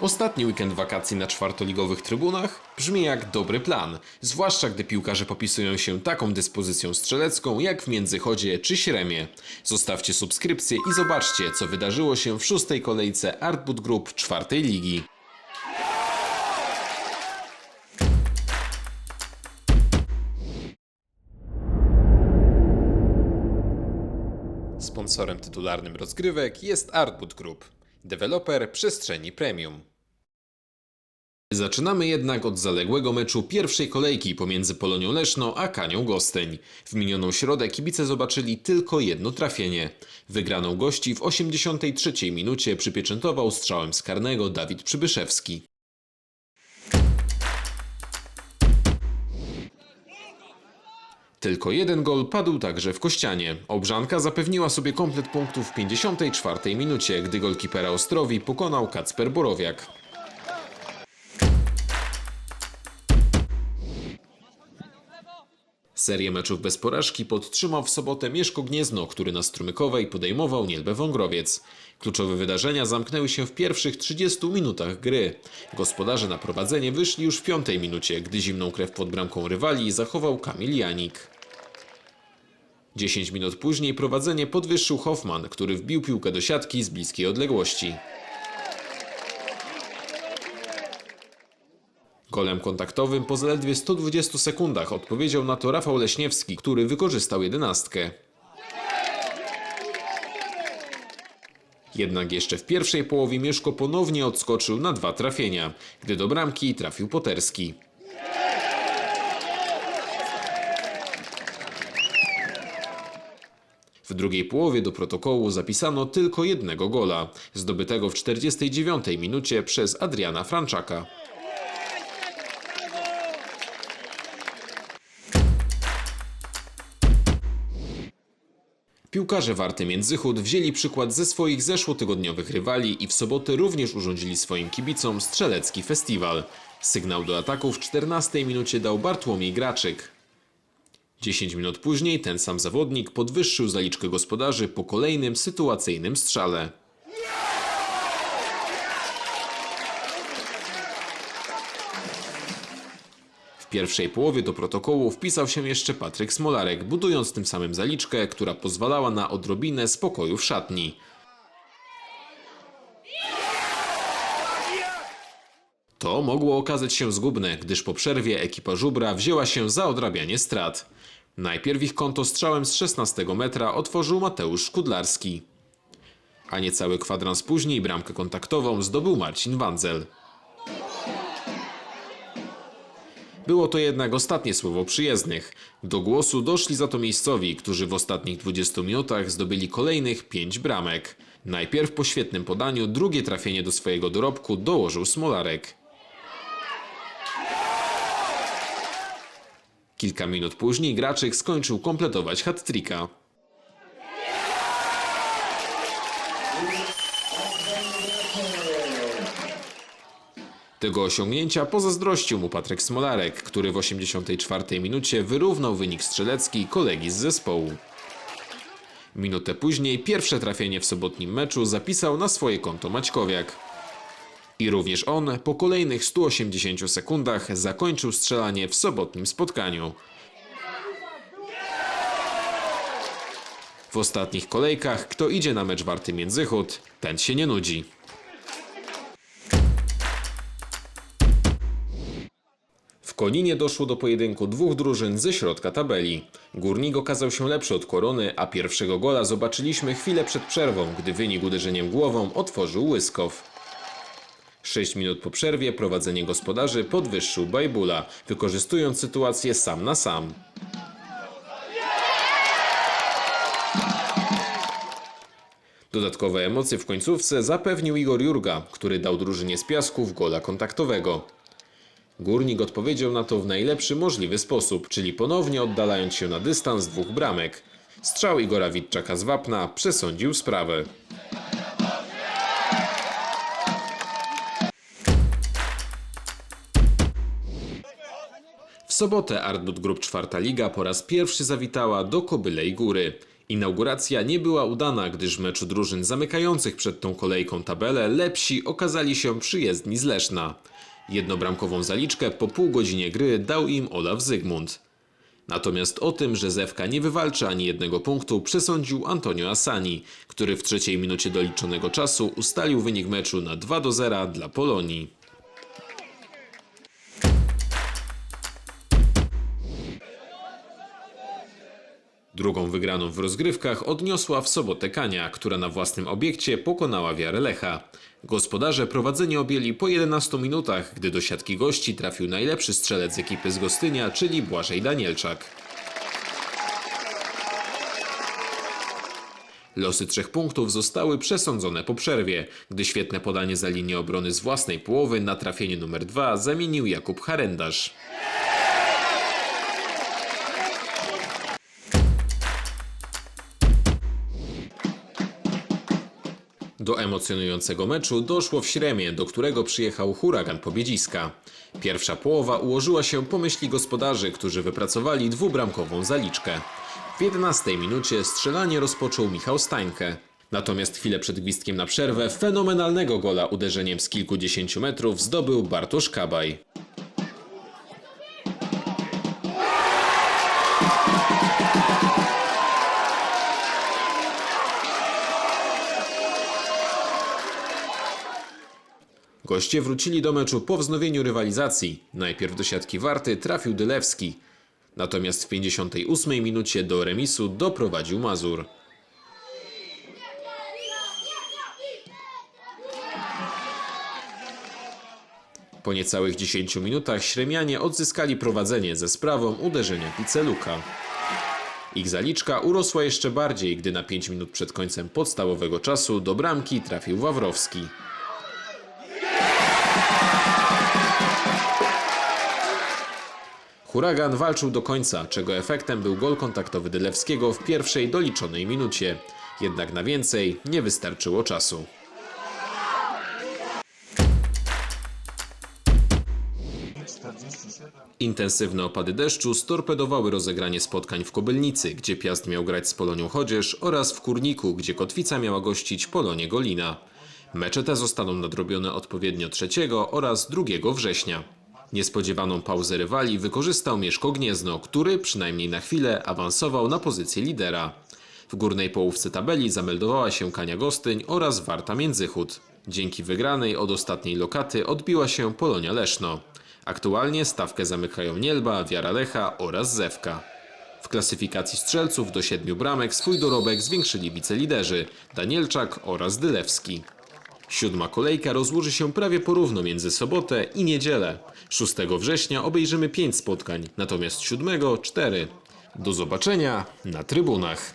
Ostatni weekend wakacji na czwartoligowych trybunach brzmi jak dobry plan, zwłaszcza gdy piłkarze popisują się taką dyspozycją strzelecką jak w Międzychodzie czy Śremie. Zostawcie subskrypcję i zobaczcie, co wydarzyło się w szóstej kolejce Artboot Group czwartej ligi. Sponsorem tytularnym rozgrywek jest Artboot Group, deweloper przestrzeni premium. Zaczynamy jednak od zaległego meczu pierwszej kolejki pomiędzy Polonią Leszno a Kanią Gosteń. W minioną środę kibice zobaczyli tylko jedno trafienie. Wygraną gości w 83 minucie przypieczętował strzałem z karnego Dawid Przybyszewski. Tylko jeden gol padł także w Kościanie. Obrzanka zapewniła sobie komplet punktów w 54 minucie, gdy golkipera Ostrowi pokonał Kacper Borowiak. Serię meczów bez porażki podtrzymał w sobotę Mieszko Gniezno, który na Strumykowej podejmował Nielbę Wągrowiec. Kluczowe wydarzenia zamknęły się w pierwszych 30 minutach gry. Gospodarze na prowadzenie wyszli już w piątej minucie, gdy zimną krew pod bramką rywali zachował Kamil Janik. 10 minut później prowadzenie podwyższył Hoffman, który wbił piłkę do siatki z bliskiej odległości. Golem kontaktowym po zaledwie 120 sekundach odpowiedział na to Rafał Leśniewski, który wykorzystał jedenastkę. Jednak jeszcze w pierwszej połowie Mieszko ponownie odskoczył na dwa trafienia, gdy do bramki trafił Poterski. W drugiej połowie do protokołu zapisano tylko jednego gola, zdobytego w 49 minucie przez Adriana Franczaka. Piłkarze Warty Międzychód wzięli przykład ze swoich zeszłotygodniowych rywali i w sobotę również urządzili swoim kibicom strzelecki festiwal. Sygnał do ataku w 14 minucie dał Bartłomiej Graczyk. 10 minut później ten sam zawodnik podwyższył zaliczkę gospodarzy po kolejnym sytuacyjnym strzale. Pierwszej połowie do protokołu wpisał się jeszcze Patryk Smolarek, budując tym samym zaliczkę, która pozwalała na odrobinę spokoju w szatni. To mogło okazać się zgubne, gdyż po przerwie ekipa Żubra wzięła się za odrabianie strat. Najpierw ich konto strzałem z 16 metra otworzył Mateusz Szkudlarski. A niecały kwadrans później bramkę kontaktową zdobył Marcin Wandzel. Było to jednak ostatnie słowo przyjezdnych. Do głosu doszli za to miejscowi, którzy w ostatnich 20 minutach zdobyli kolejnych 5 bramek. Najpierw po świetnym podaniu drugie trafienie do swojego dorobku dołożył Smolarek. Kilka minut później Graczyk skończył kompletować hat-tricka. Tego osiągnięcia pozazdrościł mu Patryk Smolarek, który w 84 minucie wyrównał wynik strzelecki kolegi z zespołu. Minutę później pierwsze trafienie w sobotnim meczu zapisał na swoje konto Maćkowiak. I również on po kolejnych 180 sekundach zakończył strzelanie w sobotnim spotkaniu. W ostatnich kolejkach, kto idzie na mecz Warty Międzychód, ten się nie nudzi. Koninie doszło do pojedynku dwóch drużyn ze środka tabeli. Górnik okazał się lepszy od Korony, a pierwszego gola zobaczyliśmy chwilę przed przerwą, gdy wynik uderzeniem głową otworzył Łyskow. 6 minut po przerwie prowadzenie gospodarzy podwyższył Bajbula, wykorzystując sytuację sam na sam. Dodatkowe emocje w końcówce zapewnił Igor Jurga, który dał drużynie z piasków gola kontaktowego. Górnik odpowiedział na to w najlepszy możliwy sposób, czyli ponownie oddalając się na dystans dwóch bramek. Strzał Igora Witczaka z Wapna przesądził sprawę. W sobotę Artboot Group czwarta liga po raz pierwszy zawitała do Kobylej Góry. Inauguracja nie była udana, gdyż w meczu drużyn zamykających przed tą kolejką tabelę lepsi okazali się przyjezdni z Leszna. Jednobramkową zaliczkę po pół godzinie gry dał im Olaf Zygmunt. Natomiast o tym, że Zewka nie wywalczy ani jednego punktu, przesądził Antonio Asani, który w trzeciej minucie doliczonego czasu ustalił wynik meczu na 2 do 0 dla Polonii. Drugą wygraną w rozgrywkach odniosła w sobotę Kania, która na własnym obiekcie pokonała wiarę Lecha. Gospodarze prowadzenie objęli po 11 minutach, gdy do siatki gości trafił najlepszy strzelec ekipy z Gostynia, czyli Błażej Danielczak. Losy trzech punktów zostały przesądzone po przerwie, gdy świetne podanie za linię obrony z własnej połowy na trafienie numer 2 zamienił Jakub Harendarz. Do emocjonującego meczu doszło w Śremie, do którego przyjechał huragan Pobiedziska. Pierwsza połowa ułożyła się po myśli gospodarzy, którzy wypracowali dwubramkową zaliczkę. W 11 minucie strzelanie rozpoczął Michał Stańkę. Natomiast chwilę przed gwizdkiem na przerwę fenomenalnego gola uderzeniem z kilkudziesięciu metrów zdobył Bartosz Kabaj. Goście wrócili do meczu po wznowieniu rywalizacji. Najpierw do siatki Warty trafił Dylewski. Natomiast w 58 minucie do remisu doprowadził Mazur. Po niecałych 10 minutach Śremianie odzyskali prowadzenie ze sprawą uderzenia Piceluka. Ich zaliczka urosła jeszcze bardziej, gdy na 5 minut przed końcem podstawowego czasu do bramki trafił Wawrowski. Huragan walczył do końca, czego efektem był gol kontaktowy Dylewskiego w pierwszej doliczonej minucie. Jednak na więcej nie wystarczyło czasu. Intensywne opady deszczu storpedowały rozegranie spotkań w Kobylnicy, gdzie Piast miał grać z Polonią Chodzież oraz w Kurniku, gdzie Kotwica miała gościć Polonię Golina. Mecze te zostaną nadrobione odpowiednio 3 oraz 2 września. Niespodziewaną pauzę rywali wykorzystał Mieszko Gniezno, który przynajmniej na chwilę awansował na pozycję lidera. W górnej połówce tabeli zameldowała się Kania Gostyń oraz Warta Międzychód. Dzięki wygranej od ostatniej lokaty odbiła się Polonia Leszno. Aktualnie stawkę zamykają Nielba, Wiara Lecha oraz Zewka. W klasyfikacji strzelców do siedmiu bramek swój dorobek zwiększyli wiceliderzy Danielczak oraz Dylewski. Siódma kolejka rozłoży się prawie porówno między sobotę i niedzielę. 6 września obejrzymy 5 spotkań, natomiast 7 4. Do zobaczenia na trybunach.